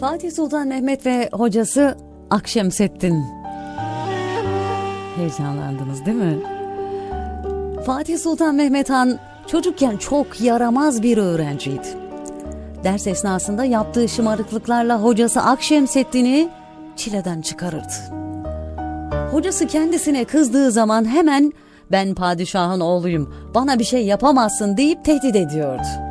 Fatih Sultan Mehmet ve hocası Akşemseddin. Heyecanlandınız değil mi? Fatih Sultan Mehmet Han çocukken çok yaramaz bir öğrenciydi. Ders esnasında yaptığı şımarıklıklarla hocası Akşemseddin'i çileden çıkarırdı. Hocası kendisine kızdığı zaman hemen ben padişahın oğluyum bana bir şey yapamazsın deyip tehdit ediyordu.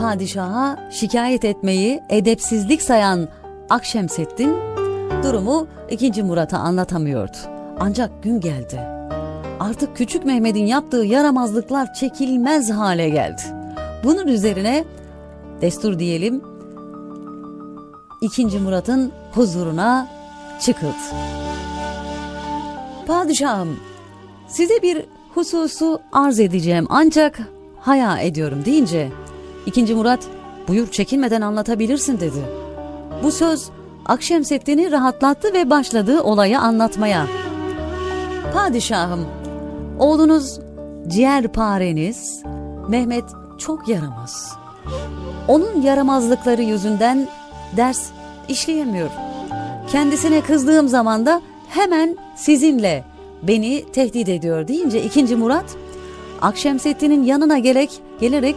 Padişaha şikayet etmeyi edepsizlik sayan Akşemseddin durumu 2. Murat'a anlatamıyordu. Ancak gün geldi. Artık küçük Mehmet'in yaptığı yaramazlıklar çekilmez hale geldi. Bunun üzerine destur diyelim 2. Murat'ın huzuruna çıkıldı. Padişahım, size bir hususu arz edeceğim ancak haya ediyorum deyince İkinci Murat buyur çekinmeden anlatabilirsin dedi. Bu söz Akşemseddin'i rahatlattı ve başladı olayı anlatmaya. Padişahım, oğlunuz ciğerpareniz Mehmet çok yaramaz. Onun yaramazlıkları yüzünden ders işleyemiyorum. Kendisine kızdığım zaman da hemen sizinle beni tehdit ediyor deyince ikinci Murat Akşemseddin'in yanına gerek, gelerek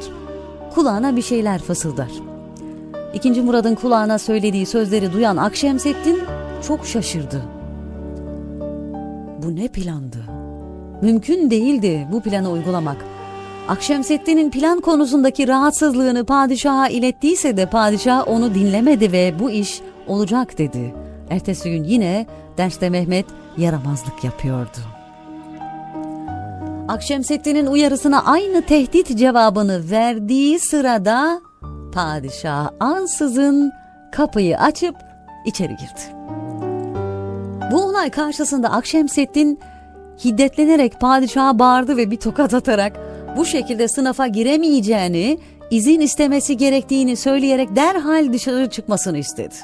kulağına bir şeyler fısıldar. İkinci Murad'ın kulağına söylediği sözleri duyan Akşemseddin çok şaşırdı. Bu ne plandı? Mümkün değildi bu planı uygulamak. Akşemseddin'in plan konusundaki rahatsızlığını padişaha ilettiyse de padişah onu dinlemedi ve bu iş olacak dedi. Ertesi gün yine derste Mehmet yaramazlık yapıyordu. Akşemseddin'in uyarısına aynı tehdit cevabını verdiği sırada padişah ansızın kapıyı açıp içeri girdi. Bu olay karşısında Akşemseddin hiddetlenerek padişaha bağırdı ve bir tokat atarak bu şekilde sınıfa giremeyeceğini, izin istemesi gerektiğini söyleyerek derhal dışarı çıkmasını istedi.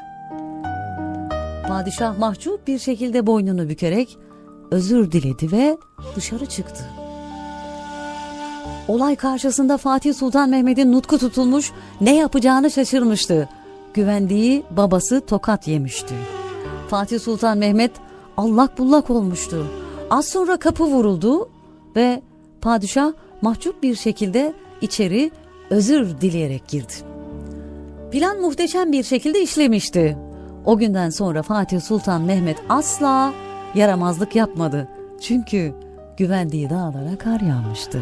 Padişah mahcup bir şekilde boynunu bükerek özür diledi ve dışarı çıktı. Olay karşısında Fatih Sultan Mehmet'in nutku tutulmuş, ne yapacağını şaşırmıştı. Güvendiği babası tokat yemişti. Fatih Sultan Mehmet allak bullak olmuştu. Az sonra kapı vuruldu ve padişah mahcup bir şekilde içeri özür dileyerek girdi. Plan muhteşem bir şekilde işlemişti. O günden sonra Fatih Sultan Mehmet asla yaramazlık yapmadı. Çünkü güvendiği dağlara kar yağmıştı.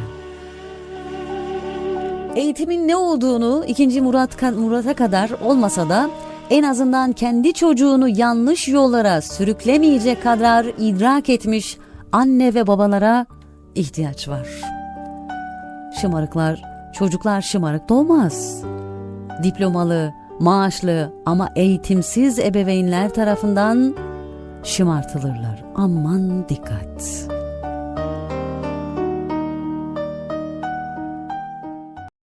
Eğitimin ne olduğunu 2. Murat Murat'a kadar olmasa da en azından kendi çocuğunu yanlış yollara sürüklemeyecek kadar idrak etmiş anne ve babalara ihtiyaç var. Şımarıklar, çocuklar şımarık doğmaz. Diplomalı, maaşlı ama eğitimsiz ebeveynler tarafından şımartılırlar. Aman dikkat.